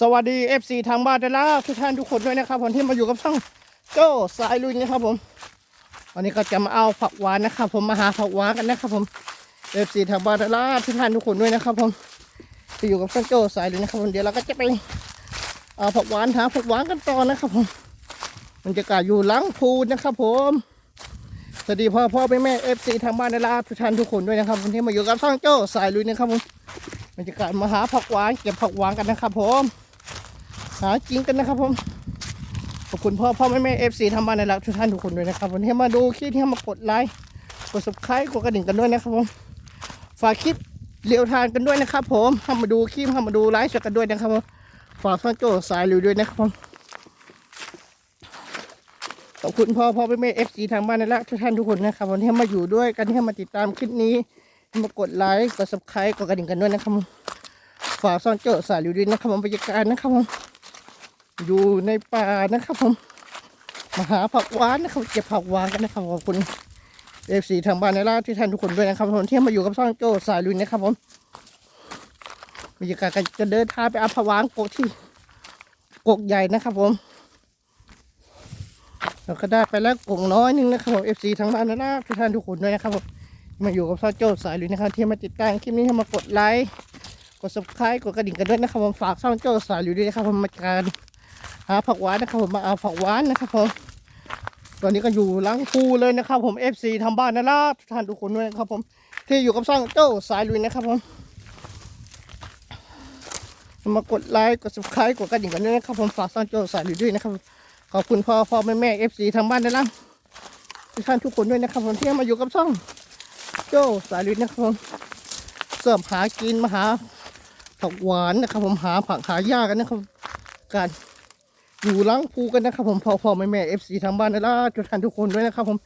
สวัสดี FC ทางบ้านได้แล้วทุกท่านทุกคนด้วยนะครับผมที่มาอยู่กับช่องโจ้สายลุยนะครับผม วันนี้ก็จะมาเอาผักหวานนะครับผมมาหาผักหวานกันนะครับผม FC ทางบ้านได้แล้วทุกท่านทุกคนด้วยนะครับผมที่อยู่กับช่องโจ้สายลุยนะครับผมเดี๋ยวเราก็จะไปเอาผักหวานหาผักหวานกันต่อนะครับผมบรรยากาศอยู่หลังพูนนะครับผมสวัสดีพ่อพ่อแม่แม่ FC ทางบ้านได้แล้วทุกท่านทุกคนด้วยนะครับผมที่มาอยู่กับช่องโจ้สายลุยนะครับผมบรรยากาศมาหาผักหวานเก็บผักหวานกันนะครับผม หาจริงกันนะครับผมขอบคุณพ่อพ่อแม่แม่เอฟซีทำบ้านในรักทุกท่านทุกคนด้วยนะครับวันนี้มาดูคลิปที่มากดไลค์กด subscribe กดกระดิ่งกันด้วยนะครับผมฝากคลิปเรียวทานกันด้วยนะครับ ผมทำมาดูคลิปทำมาดูไลฟ์สดกันด้วยนะครับผมฝากฟังโจสายริวด้วยนะครับผมขอบคุณพ่อพ่อแม่แม่เอฟซีทางบ้านในรักทุกท่านทุกคนนะครับวันนี้มาอยู่ด้วยกันที่มาติดตามคลิปนี้มากดไลค์กด subscribe กดกระดิ่งกันด้วยนะครับผมฝากซ่อนเจอสายอยู่ดีนะครับผมบรรยากาศนะครับผม อยู่ในป่านะครับผมมาหาผักหวานนะครับเก็บผักหวานกันนะครับขอบคุณเอฟซีทางบ้านในร้าที่ท่านทุกคนด้วยนะครับผมที่มาอยู่กับซ่อนโจสายลุยนะครับผมบรรยากาศก็จะเดินทางไปเอาผักหวานกกที่กกใหญ่นะครับผมเราก็ได้ไปแล้วกกน้อยหนึงนะครับผมเอฟซีทางบ้านในร้าที่ท่านทุกคนด้วยนะครับผมมาอยู่กับซอโจ้สายลุยนะครับที่มาติดตามคลิปนี้ให้มากดไลค์กด subscribe กดกระดิ่งกันด้วยนะครับผมฝากช่องโจ้สายลุยด้วยนะครับผมมาการ หาผักหวานนะครับผมมาเอาผักหวานนะครับผมตอนนี้ก็อยู่หลังคูเลยนะครับ ผม FC ทำบ้านนะล่ะทุกท่านทุกคนด้วยนะครับผมที่อยู่กับช่องโจ้สายลุยนะครับผมมากดไลค์กด subscribe กดกระดิ่งกันด้วยนะครับผมฝากช่องโจ้สายลุยด้วยนะครับขอบคุณพ่อพ่อแม่แม่ FC ทางบ้านนะล่ะทุกท่านทุกคนด้วยนะครับผมที่มาอยู่กับช่องโจ้สายลินนะครับผมเสริมหากินมาหาผักหวานนะครับ ผมหาผักหาหญ้ากันนะครับการ อยู่ล้างภูกันนะครับผมพ่อพ่อแม่แม่เอฟซีทางบ้านนะล่ะทุกท่านทุกคนด้วยนะครับผม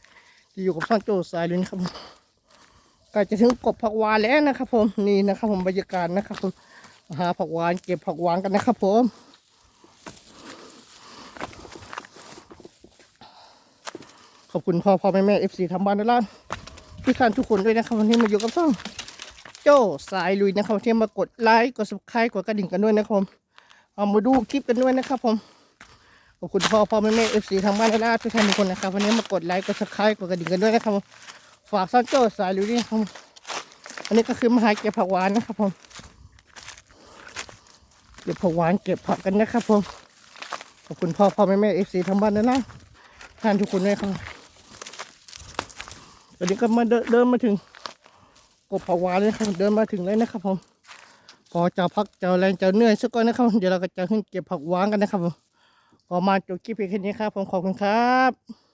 ที่อยู่กับช่องโจสายลินครับผมใกล้จะถึงกบผักหวานแล้วนะครับผมนี่นะครับผมบรรยากาศนะครับผมหาผักหวานเก็บผักหวานกันนะครับผมขอบคุณพ่อพ่อแม่แม่เอฟซีทางบ้านนะล่ะทุกท่านทุกคนด้วยนะครับวันนี้มาอยู่กับช่องโจสายลุยนะครับที่มากดไลค์กด subscribe กดกระดิ่งกันด้วยนะครับผมเอามาดูคลิปกันด้วยนะครับผม ขอบคุณพ่อพ่อแม่แม่เอฟซีทางบ้านและทุกท่านทุกคนนะครับวันนี้มากดไลค์กด subscribe กดกระดิ่งกันด้วยนะครับฝากช่องโจ้สายลุยด้วยครับอันนี้ก็คือมาหาเก็บผักหวานนะครับผมเก็บผักหวานเก็บผักกันนะครับผมขอบคุณพ่อพ่อแม่แม่เอฟซีทางบ้านและนะท่านทุกคนด้วยครับตอนนี้ก็มาเดินเดินมาถึงกบผักหวานเลยครับเดินมาถึงเลยนะครับผมพอจะพักจะแรงจะเหนื่อยสักก่อนนะครับเดี๋ยวเราก็จะขึ้นเก็บผักหวานกันนะครับผม ขอมาจบคลิปเพียงแค่นี้ครับ ผมขอบคุณครับ